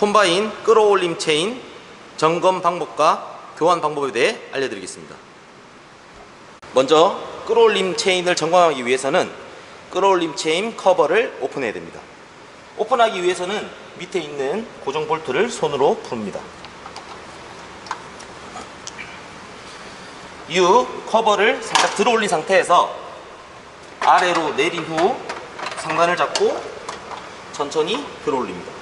콤바인 끌어올림 체인 점검 방법과 교환 방법에 대해 알려드리겠습니다. 먼저 끌어올림 체인을 점검하기 위해서는 끌어올림 체인 커버를 오픈해야 됩니다. 오픈하기 위해서는 밑에 있는 고정 볼트를 손으로 풉니다. 이후 커버를 살짝 들어 올린 상태에서 아래로 내린 후 상단을 잡고 천천히 들어 올립니다.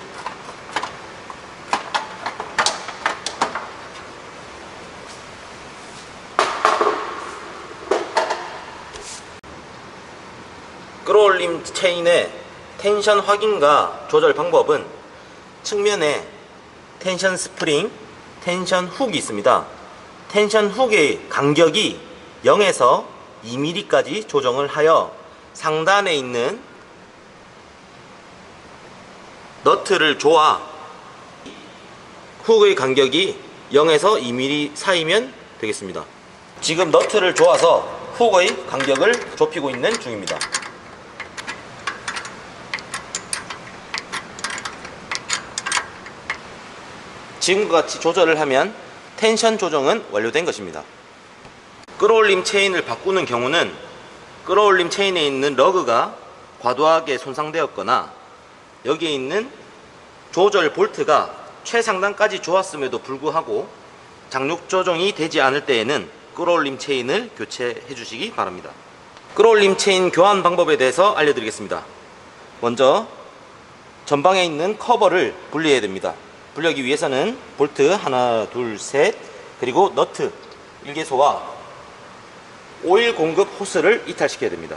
끌어올림 체인의 텐션 확인과 조절 방법은 측면에 텐션 스프링, 텐션 훅이 있습니다. 텐션 훅의 간격이 0에서 2mm까지 조정을 하여 상단에 있는 너트를 조아 훅의 간격이 0에서 2mm 사이면 되겠습니다. 지금 너트를 조아서 훅의 간격을 좁히고 있는 중입니다. 지금과 같이 조절을 하면 텐션 조정은 완료된 것입니다. 끌어올림 체인을 바꾸는 경우는 끌어올림 체인에 있는 러그가 과도하게 손상되었거나 여기에 있는 조절 볼트가 최상단까지 좋았음에도 불구하고 장력 조정이 되지 않을 때에는 끌어올림 체인을 교체해 주시기 바랍니다. 끌어올림 체인 교환 방법에 대해서 알려드리겠습니다. 먼저 전방에 있는 커버를 분리해야 됩니다. 분리하기 위해서는 볼트 하나, 둘, 셋 그리고 너트 일개소와 오일 공급 호스를 이탈시켜야 됩니다.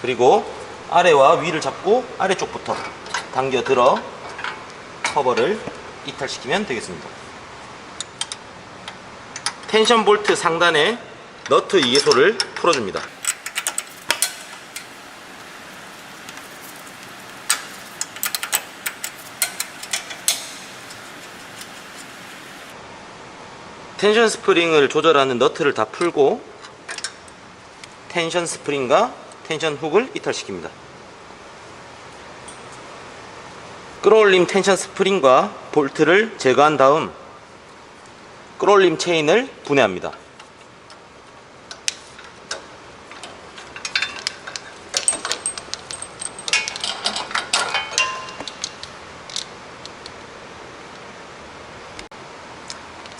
그리고 아래와 위를 잡고 아래쪽부터 당겨 들어 커버를 이탈시키면 되겠습니다. 텐션 볼트 상단에 너트 2개소를 풀어줍니다. 텐션 스프링을 조절하는 너트를 다 풀고 텐션 스프링과 텐션 훅을 이탈시킵니다. 끌어올림 텐션 스프링과 볼트를 제거한 다음 끌어올림 체인을 분해합니다.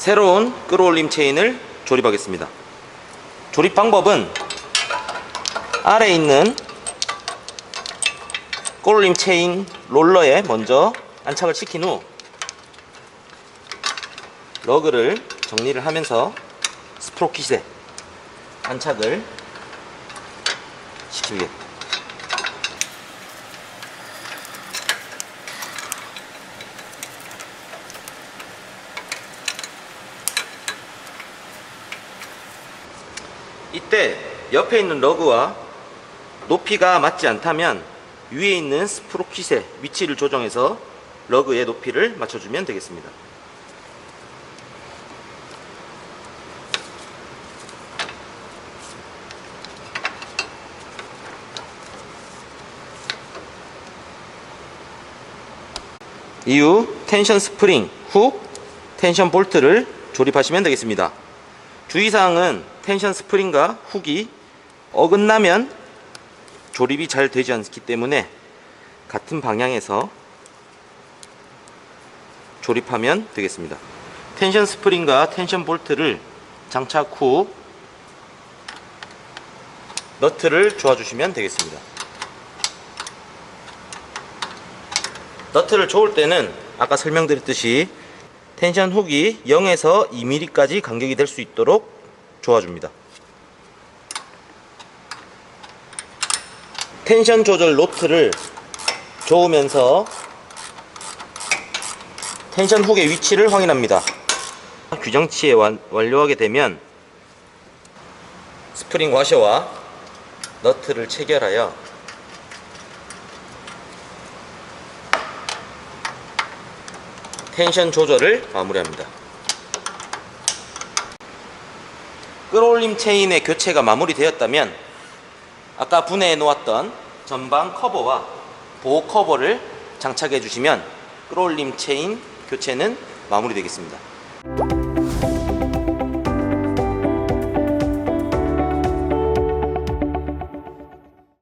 새로운 끌어올림 체인을 조립하겠습니다. 조립 방법은 아래에 있는 끌어올림 체인 롤러에 먼저 안착을 시킨 후 러그를 정리를 하면서 스프로킷에 안착을 시키겠습니다. 이때 옆에 있는 러그와 높이가 맞지 않다면 위에 있는 스프로킷의 위치를 조정해서 러그의 높이를 맞춰주면 되겠습니다. 이후 텐션 스프링, 훅, 텐션 볼트를 조립하시면 되겠습니다. 주의사항은 텐션 스프링과 훅이 어긋나면 조립이 잘 되지 않기 때문에 같은 방향에서 조립하면 되겠습니다. 텐션 스프링과 텐션 볼트를 장착 후 너트를 조아주시면 되겠습니다. 너트를 조을 때는 아까 설명드렸듯이 텐션 훅이 0에서 2mm까지 간격이 될 수 있도록 조아줍니다. 텐션 조절 노트를 조으면서 텐션 훅의 위치를 확인합니다. 규정치에 완, 완료하게 되면 스프링 와셔와 너트를 체결하여 텐션 조절을 마무리합니다. 끌어올림 체인의 교체가 마무리되었다면 아까 분해해 놓았던 전방 커버와 보호 커버를 장착해 주시면 끌어올림 체인 교체는 마무리되겠습니다.